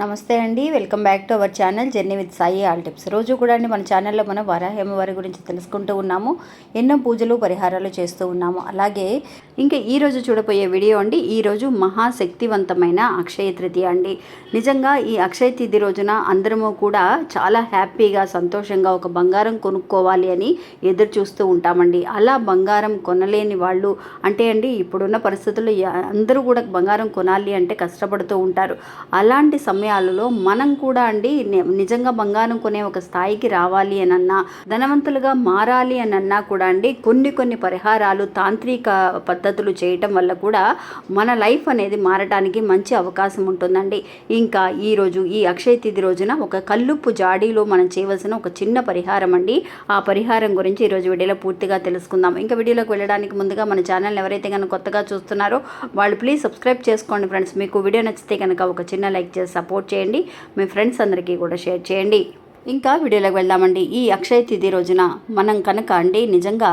నమస్తే అండి welcome back to our channel journey with Sai all tips. రోజు కూడా అండి మన ఛానల్లో మనం వరాహేమ వారి గురించి తెలుసుకుంటూ ఉన్నాము ఎన్నో పూజలు పరిహారాలు చేస్తూ ఉన్నాము. అలాగే ఇంకా ఈ రోజు చూడబోయే వీడియో అండి ఈ రోజు మహాశక్తివంతమైన అక్షయ తృతీయ అండి. నిజంగా ఈ అక్షయ తిథి రోజున అందరము కూడా చాలా హ్యాపీగా సంతోషంగా ఒక బంగారం కొనుక్కోవాలి అని ఎదురు చూస్తూ ఉంటామండి. అలా బంగారం కొనలేని వాళ్ళు అంటే అండి ఇప్పుడున్న పరిస్థితుల్లో అందరూ కూడా బంగారం కొనాలి అంటే కష్టపడుతూ ఉంటారు. అలాంటి సమయాలలో మనం కూడా అండి నిజంగా బంగారం కొనే ఒక స్థాయికి రావాలి అనన్నా ధనవంతులుగా మారాలి అనన్నా కూడా అండి కొన్ని కొన్ని పరిహారాలు తాంత్రిక పద్ధతులు చేయటం వల్ల కూడా మన లైఫ్ అనేది మారటానికి మంచి అవకాశం ఉంటుందండి. ఇంకా ఈరోజు ఈ అక్షయ తిథి రోజున ఒక కల్లుప్పు జాడీలో మనం చేయవలసిన ఒక చిన్న పరిహారం అండి. ఆ పరిహారం గురించి ఈరోజు వీడియోలో పూర్తిగా తెలుసుకుందాం. ఇంకా వీడియోలోకి వెళ్ళడానికి ముందుగా మన ఛానల్ ఎవరైతే కనుక కొత్తగా చూస్తున్నారో వాళ్ళు ప్లీజ్ సబ్స్క్రైబ్ చేసుకోండి ఫ్రెండ్స్. మీకు వీడియో నచ్చితే కనుక ఒక చిన్న లైక్ చేసి సపోర్ట్ చేయండి. మీ ఫ్రెండ్స్ అందరికీ కూడా షేర్ చేయండి. ఇంకా వీడియోలోకి వెళ్దామండి. ఈ అక్షయ తిథి రోజున మనం కనుక అండి నిజంగా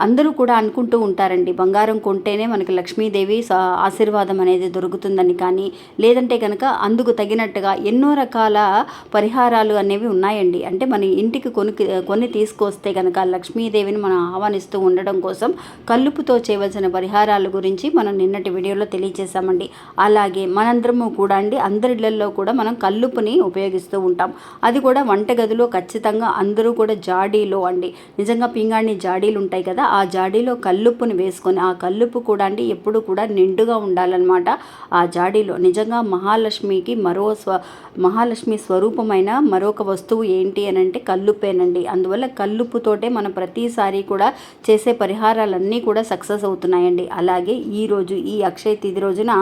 అందరూ కూడా అనుకుంటూ ఉంటారండి బంగారం కొంటేనే మనకి లక్ష్మీదేవి స- ఆశీర్వాదం అనేది దొరుకుతుందని కానీ లేదంటే కనుక అందుకు తగినట్టుగా ఎన్నో రకాల పరిహారాలు అనేవి ఉన్నాయండి. అంటే మన ఇంటికి కొని కొని తీసుకొస్తే కనుక లక్ష్మీదేవిని మనం ఆహ్వానిస్తూ ఉండడం కోసం కల్లుపుతో చేయవలసిన పరిహారాల గురించి మనం నిన్నటి వీడియోలో తెలియజేశామండి అలాగే మనందరము కూడా అండి అందరిళ్ళలో కూడా మనం కల్లుపుని ఉపయోగిస్తూ ఉంటాం. అది కూడా వంటగదిలో ఖచ్చితంగా అందరూ కూడా జాడీలో అండి. నిజంగా పింగాణి జాడీలు ఉంటాయి కదా ఆ జాడీలో కల్లుప్పుని వేసుకొని ఆ కల్లుప్పు కూడా అండి ఎప్పుడు కూడా నిండుగా ఉండాలన్నమాట. ఆ జాడీలో నిజంగా మహాలక్ష్మికి మరో స్వ మహాలక్ష్మి స్వరూపమైన మరొక వస్తువు ఏంటి అని అంటే కల్లుప్పేనండి. అందువల్ల కల్లుప్పుతోటే మనం ప్రతిసారి కూడా చేసే పరిహారాలన్నీ కూడా సక్సెస్ అవుతున్నాయండి. అలాగే ఈరోజు ఈ అక్షయ తిథి రోజున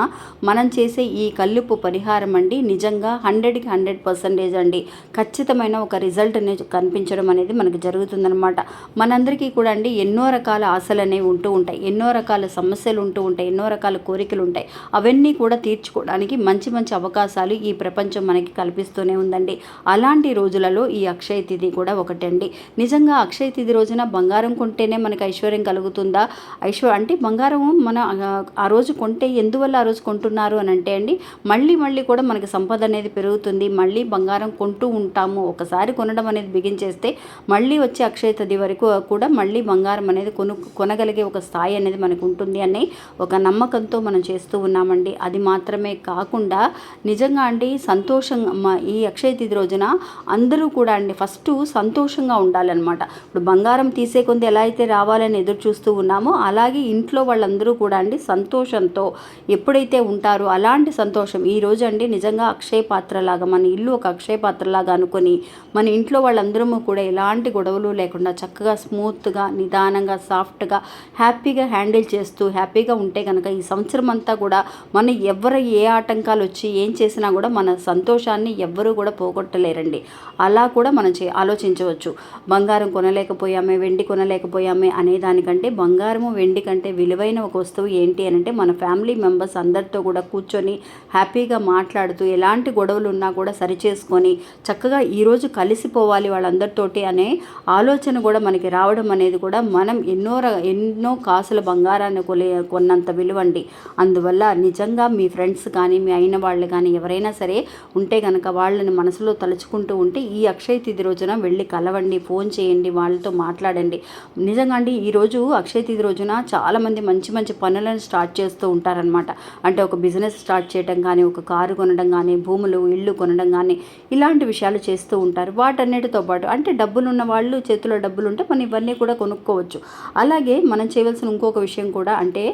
మనం చేసే ఈ కల్లుప్పు పరిహారం అండి నిజంగా హండ్రెడ్కి హండ్రెడ్ పర్సెంటేజ్ అండి. ఖచ్చితమైన ఒక రిజల్ట్ అనేది కనిపించడం అనేది మనకు జరుగుతుందన్నమాట. మనందరికీ కూడా అండి ఎన్నో రకాల ఆశలు అనేవి ఉంటూ ఉంటాయి. ఎన్నో రకాల సమస్యలు ఉంటూ ఉంటాయి. ఎన్నో రకాల కోరికలు ఉంటాయి. అవన్నీ కూడా తీర్చుకోవడానికి మంచి మంచి అవకాశాలు ఈ ప్రపంచం మనకి కల్పిస్తూనే ఉందండి. అలాంటి రోజులలో ఈ అక్షయ తిథి కూడా ఒకటండి. నిజంగా అక్షయ తిథి రోజున బంగారం కొంటేనే మనకి ఐశ్వర్యం కలుగుతుందా? ఐశ్వర్యం అంటే బంగారం మన ఆ, ఆ రోజు కొంటే ఎందువల్ల ఆ రోజు కొంటున్నారు అని అంటే అండి మళ్ళీ మళ్ళీ కూడా మనకి సంపద అనేది పెరుగుతుంది. మళ్ళీ బంగారం కొంటూ ఉంటాము. ఒకసారి కొనడం అనేది బిగించేస్తే మళ్ళీ వచ్చే అక్షయ తిథి వరకు కూడా మళ్ళీ బంగారం అనేది కొను కొనగలిగే ఒక స్థాయి అనేది మనకు ఉంటుంది అని ఒక నమ్మకంతో మనం చేస్తూ ఉన్నామండి. అది మాత్రమే కాకుండా నిజంగా అండి సంతోషంగా ఈ అక్షయ తిథి రోజున అందరూ కూడా అండి ఫస్ట్ సంతోషంగా ఉండాలన్నమాట. ఇప్పుడు బంగారం తీసే కొంది ఎలా అయితే రావాలని ఎదురు చూస్తూ ఉన్నామో అలాగే ఇంట్లో వాళ్ళందరూ కూడా అండి సంతోషంతో ఎప్పుడైతే ఉంటారో అలాంటి సంతోషం ఈ రోజు అండి నిజంగా అక్షయ పాత్రలాగా మన ఇల్లు ఒక అక్షయ పాత్రలాగా అనుకొని మన ఇంట్లో వాళ్ళందరము కూడా ఎలాంటి గొడవలు లేకుండా చక్కగా స్మూత్గా నిదానంగా సాఫ్ట్గా హ్యాపీగా హ్యాండిల్ చేస్తూ హ్యాపీగా ఉంటే కనుక ఈ సంవత్సరం అంతా కూడా మన ఎవరు ఏ ఆటంకాలు వచ్చి ఏం చేసినా కూడా మన సంతోషాన్ని ఎవ్వరూ కూడా పోగొట్టలేరండి. అలా కూడా మనం చే ఆలోచించవచ్చు. బంగారం కొనలేకపోయామే వెండి కొనలేకపోయామే అనే దానికంటే బంగారము వెండి కంటే విలువైన ఒక వస్తువు ఏంటి అని అంటే మన ఫ్యామిలీ మెంబర్స్ అందరితో కూడా కూర్చొని హ్యాపీగా మాట్లాడుతూ ఎలాంటి గొడవలు ఉన్నా కూడా సరిచేసుకొని చక్కగా ఈరోజు కలిసిపోవాలి వాళ్ళందరితోటి అనే ఆలోచన కూడా మనకి రావడం అనేది కూడా మనం ఎన్నో ఎన్నో కాసుల బంగారాన్ని కొలే కొన్నంత విలువండి. అందువల్ల నిజంగా మీ ఫ్రెండ్స్ కానీ మీ అయిన వాళ్ళు కానీ ఎవరైనా సరే ఉంటే కనుక వాళ్ళని మనసులో తలుచుకుంటూ ఉంటే ఈ అక్షయ తిథి రోజున వెళ్ళి కలవండి ఫోన్ చేయండి వాళ్ళతో మాట్లాడండి. నిజంగా అండి ఈరోజు అక్షయ తిథి రోజున చాలామంది మంచి మంచి పనులను స్టార్ట్ చేస్తూ ఉంటారనమాట అంటే ఒక బిజినెస్ స్టార్ట్ చేయడం కానీ ఒక కారు కొనడం కానీ భూములు ఇల్లు కొనడం కానీ ఇలాంటి విషయాలు చేస్తూ ఉంటారు. వాటన్నిటితో పాటు అంటే డబ్బులు ఉన్న వాళ్ళు చేతిలో డబ్బులు ఉంటే మనం ఇవన్నీ కూడా కొనుక్కోవచ్చు. అలాగే మనం చేయవలసిన ఇంకొక విషయం కూడా అంటే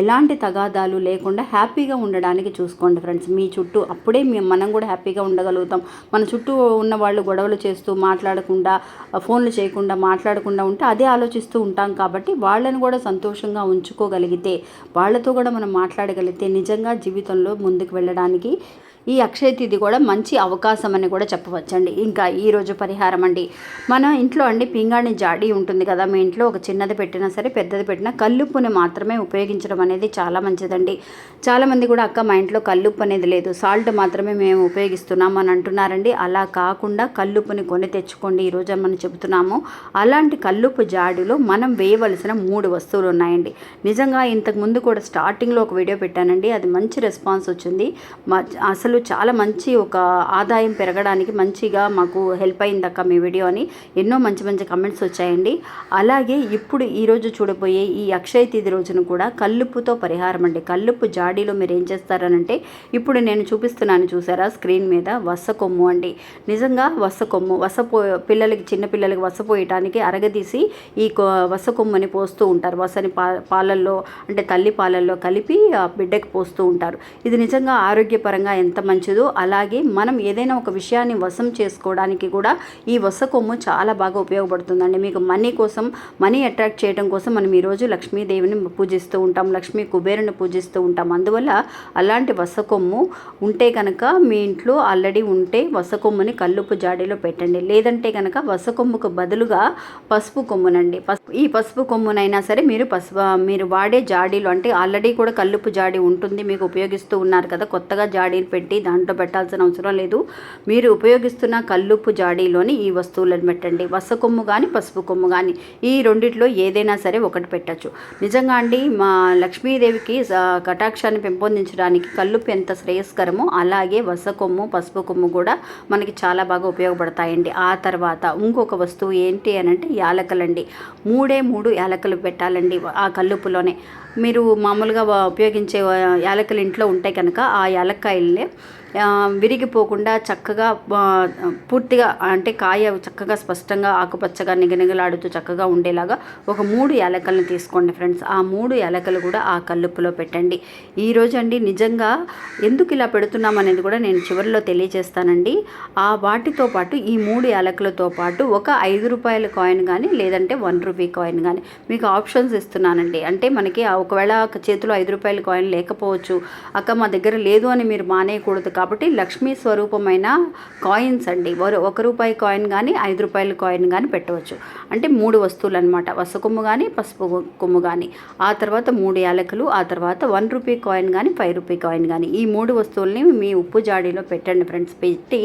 ఎలాంటి తగాదాలు లేకుండా హ్యాపీగా ఉండడానికి చూసుకోండి ఫ్రెండ్స్. మీ చుట్టూ అప్పుడే మనం కూడా హ్యాపీగా ఉండగలుగుతాం. మన చుట్టూ ఉన్న వాళ్ళు గొడవలు చేస్తూ మాట్లాడకుండా ఫోన్లు చేయకుండా మాట్లాడకుండా ఉంటే అదే ఆలోచిస్తూ ఉంటాం కాబట్టి వాళ్ళని కూడా సంతోషంగా ఉంచుకోగలిగితే వాళ్ళతో కూడా మనం మాట్లాడగలిగితే నిజంగా జీవితంలో ముందుకు వెళ్ళడానికి ఈ అక్షయ తిథి కూడా మంచి అవకాశం అని కూడా చెప్పవచ్చండి. ఇంకా ఈరోజు పరిహారం అండి. మన ఇంట్లో అండి పింగాణి జాడీ ఉంటుంది కదా మీ ఇంట్లో ఒక చిన్నది పెట్టినా సరే పెద్దది పెట్టినా కల్లుప్పుని మాత్రమే ఉపయోగించడం అనేది చాలా మంచిదండి. చాలామంది కూడా అక్క మా ఇంట్లో కల్లుప్పు అనేది లేదు సాల్ట్ మాత్రమే మేము ఉపయోగిస్తున్నాం అని అంటున్నారండి. అలా కాకుండా కల్లుప్పుని కొని తెచ్చుకోండి ఈరోజు మనం చెబుతున్నాము. అలాంటి కల్లుప్పు జాడీలో మనం వేయవలసిన మూడు వస్తువులు ఉన్నాయండి. నిజంగా ఇంతకు ముందు కూడా స్టార్టింగ్లో ఒక వీడియో పెట్టానండి. అది మంచి రెస్పాన్స్ వచ్చింది. అసలు అసలు చాలా మంచి ఒక ఆదాయం పెరగడానికి మంచిగా మాకు హెల్ప్ అయిందక్క మీ వీడియో అని. ఎన్నో మంచి మంచి కమెంట్స్ వచ్చాయండి. అలాగే ఇప్పుడు ఈరోజు చూడబోయే ఈ అక్షయ తిథి రోజున కూడా కల్లుప్పుతో పరిహారం అండి. కల్లుప్పు జాడీలో మీరు ఏం చేస్తారనంటే ఇప్పుడు నేను చూపిస్తున్నాను చూసారా స్క్రీన్ మీద వస కొమ్ము అండి. నిజంగా వస కొమ్ము వసపో పిల్లలకి చిన్న పిల్లలకి వస అరగదీసి ఈ కొ- వస కొమ్మని పోస్తూ ఉంటారు. వసని పా పాలల్లో అంటే తల్లి పాలల్లో కలిపి ఆ బిడ్డకి పోస్తూ ఉంటారు. ఇది నిజంగా ఆరోగ్యపరంగా ఎంత మంచిదో అలాగే మనం ఏదైనా ఒక విషయాన్ని వశం చేసుకోవడానికి కూడా ఈ వస కొమ్ము చాలా బాగా ఉపయోగపడుతుందండి. మీకు మనీ కోసం మనీ అట్రాక్ట్ చేయడం కోసం మనం ఈరోజు లక్ష్మీదేవిని పూజిస్తూ ఉంటాం లక్ష్మీ కుబేరుని పూజిస్తూ ఉంటాం. అందువల్ల అలాంటి వస కొమ్ము ఉంటే కనుక మీ ఇంట్లో ఆల్రెడీ ఉంటే వస కొమ్ముని కల్లుపు జాడీలో పెట్టండి. లేదంటే కనుక వస కొమ్ముకు బదులుగా పసుపు కొమ్మునండి. పసుపు ఈ పసుపు కొమ్మునైనా సరే మీరు పసుపు మీరు వాడే జాడీలు అంటే ఆల్రెడీ కూడా కల్లుపు జాడీ ఉంటుంది మీకు ఉపయోగిస్తూ ఉన్నారు కదా కొత్తగా జాడీలు పెట్టి దాంట్లో పెట్టాల్సిన అవసరం లేదు. మీరు ఉపయోగిస్తున్న కల్లుప్పు జాడీలోని ఈ వస్తువులను పెట్టండి. వస కొమ్ము కానీ పసుపు కొమ్ము కానీ ఈ రెండిట్లో ఏదైనా సరే ఒకటి పెట్టచ్చు. నిజంగా అండి మా లక్ష్మీదేవికి కటాక్షాన్ని పెంపొందించడానికి కల్లుప్పు ఎంత శ్రేయస్కరమో అలాగే వస కొమ్ము పసుపు కొమ్ము కూడా మనకి చాలా బాగా ఉపయోగపడతాయండి. ఆ తర్వాత ఇంకొక వస్తువు ఏంటి అని అంటే యాలకలండి. మూడే మూడు యాలకలు పెట్టాలండి ఆ కల్లుపులోనే మీరు మామూలుగా ఉపయోగించే యాలకులు ఇంట్లో ఉంటాయి కనుక ఆ యాలక్కాయల్ని విరిగిపోకుండా చక్కగా పూర్తిగా అంటే కాయ చక్కగా స్పష్టంగా ఆకుపచ్చగా నిగనిగలాడుతూ చక్కగా ఉండేలాగా ఒక మూడు యాలకలను తీసుకోండి ఫ్రెండ్స్. ఆ మూడు యాలకలు కూడా ఆ కల్లుప్పులో పెట్టండి. ఈ రోజు అండి నిజంగా ఎందుకు ఇలా పెడుతున్నాం అనేది కూడా నేను చివరిలో తెలియజేస్తానండి. ఆ వాటితో పాటు ఈ మూడు యాలకులతో పాటు ఒక ఐదు రూపాయల కాయిన్ కానీ లేదంటే వన్ రూపీ కాయిన్ కానీ మీకు ఆప్షన్స్ ఇస్తున్నానండి. అంటే మనకి ఒకవేళ చేతిలో ఐదు రూపాయల కాయిన్ లేకపోవచ్చు అక్క మా దగ్గర లేదు అని మీరు మానేయకూడదు కాబట్టి కాబట్టి లక్ష్మీ స్వరూపమైన కాయిన్స్ అండి. ఒక రూపాయి కాయిన్ కానీ ఐదు రూపాయల కాయిన్ కానీ పెట్టవచ్చు. అంటే మూడు వస్తువులు అనమాట వసకొమ్ము కానీ పసుపు కొమ్ము కానీ ఆ తర్వాత మూడు యాలకులు ఆ తర్వాత వన్ రూపీ కాయిన్ కానీ ఫైవ్ రూపీ కాయిన్ కానీ ఈ మూడు వస్తువుల్ని మీ ఉప్పు జాడీలో పెట్టండి ఫ్రెండ్స్. పెట్టి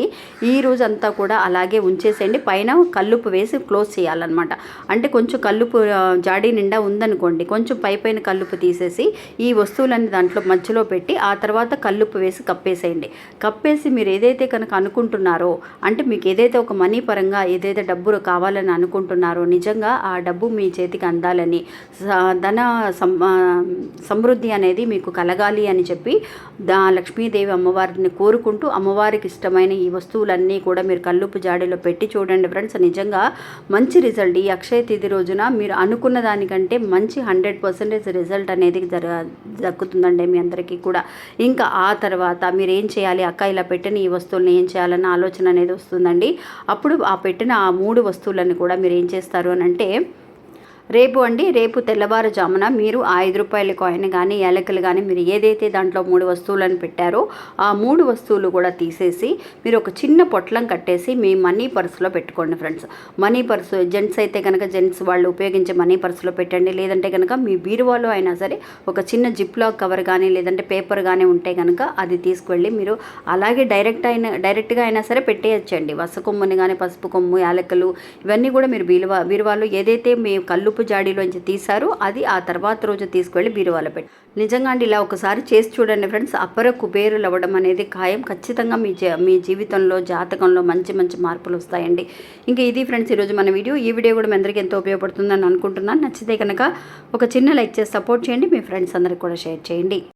ఈ రోజు అంతా కూడా అలాగే ఉంచేసేయండి. పైన కల్లుపు వేసి క్లోజ్ చేయాలన్నమాట. అంటే కొంచెం కల్లుపు జాడీ నిండా ఉందనుకోండి. కొంచెం పై పైన కల్లుపు తీసేసి ఈ వస్తువులన్నీ దాంట్లో మధ్యలో పెట్టి ఆ తర్వాత కల్లుపు వేసి కప్పేసేయండి. కప్పేసి మీరు ఏదైతే కనుక అనుకుంటున్నారో అంటే మీకు ఏదైతే ఒక మనీ పరంగా ఏదైతే డబ్బు కావాలని అనుకుంటున్నారో నిజంగా ఆ డబ్బు మీ చేతికి అందాలని ధన సం సమృద్ధి అనేది మీకు కలగాలి అని చెప్పి దా లక్ష్మీదేవి అమ్మవారిని కోరుకుంటూ అమ్మవారికి ఇష్టమైన ఈ వస్తువులన్నీ కూడా మీరు కల్లుపు జాడీలో పెట్టి చూడండి ఫ్రెండ్స్. నిజంగా మంచి రిజల్ట్ ఈ అక్షయ తిథి రోజున మీరు అనుకున్న దానికంటే మంచి హండ్రెడ్ పర్సెంటేజ్ రిజల్ట్ అనేది జర దక్కుతుందండి మీ అందరికీ కూడా. ఇంకా ఆ తర్వాత మీరు ఏం చేయాలి? అక్క ఇలా పెట్టిన ఈ వస్తువులను ఏం చేయాలన్న ఆలోచన అనేది వస్తుందండి. అప్పుడు ఆ పెట్టిన ఆ మూడు వస్తువులను కూడా మీరు ఏం చేస్తారు అని అంటే రేపు అండి రేపు తెల్లవారుజామున మీరు ఆ ఐదు రూపాయల కాయిన్ కానీ యాలకులు కానీ మీరు ఏదైతే దాంట్లో మూడు వస్తువులను పెట్టారో ఆ మూడు వస్తువులు కూడా తీసేసి మీరు ఒక చిన్న పొట్లం కట్టేసి మీ మనీ పర్సులో పెట్టుకోండి ఫ్రెండ్స్. మనీ పర్సు జెంట్స్ అయితే కనుక జెంట్స్ వాళ్ళు ఉపయోగించే మనీ పర్సులో పెట్టండి. లేదంటే కనుక మీ బీరువాలో అయినా సరే ఒక చిన్న జిప్ లాక్ కవర్ కానీ లేదంటే పేపర్ కానీ ఉంటే కనుక అది తీసుకువెళ్ళి మీరు అలాగే డైరెక్ట్ అయిన డైరెక్ట్గా అయినా సరే పెట్టేయచ్చండి. వస కొమ్ముని కానీ పసుపు కొమ్ము యాలకులు ఇవన్నీ కూడా మీరు బీరువా బీరువాలో ఏదైతే మీ కల్లుపు జాడీలోంచి తీశారు. అది ఆ తర్వాత రోజు తీసుకువెళ్ళి బీరువాలో పెట్టి నిజంగా అండి ఇలా ఒకసారి చేసి చూడండి ఫ్రెండ్స్. అపర కుబేరులు అవ్వడం అనేది ఖాయం. ఖచ్చితంగా మీ మీ జీవితంలో జాతకంలో మంచి మంచి మార్పులు వస్తాయండి. ఇంకా ఇది ఫ్రెండ్స్ ఈరోజు మన వీడియో. ఈ వీడియో కూడా మీ అందరికీ ఎంతో ఉపయోగపడుతుందని అనుకుంటున్నాను. నచ్చితే కనుక ఒక చిన్న లైక్ చేసి సపోర్ట్ చేయండి. మీ ఫ్రెండ్స్ అందరికి కూడా షేర్ చేయండి.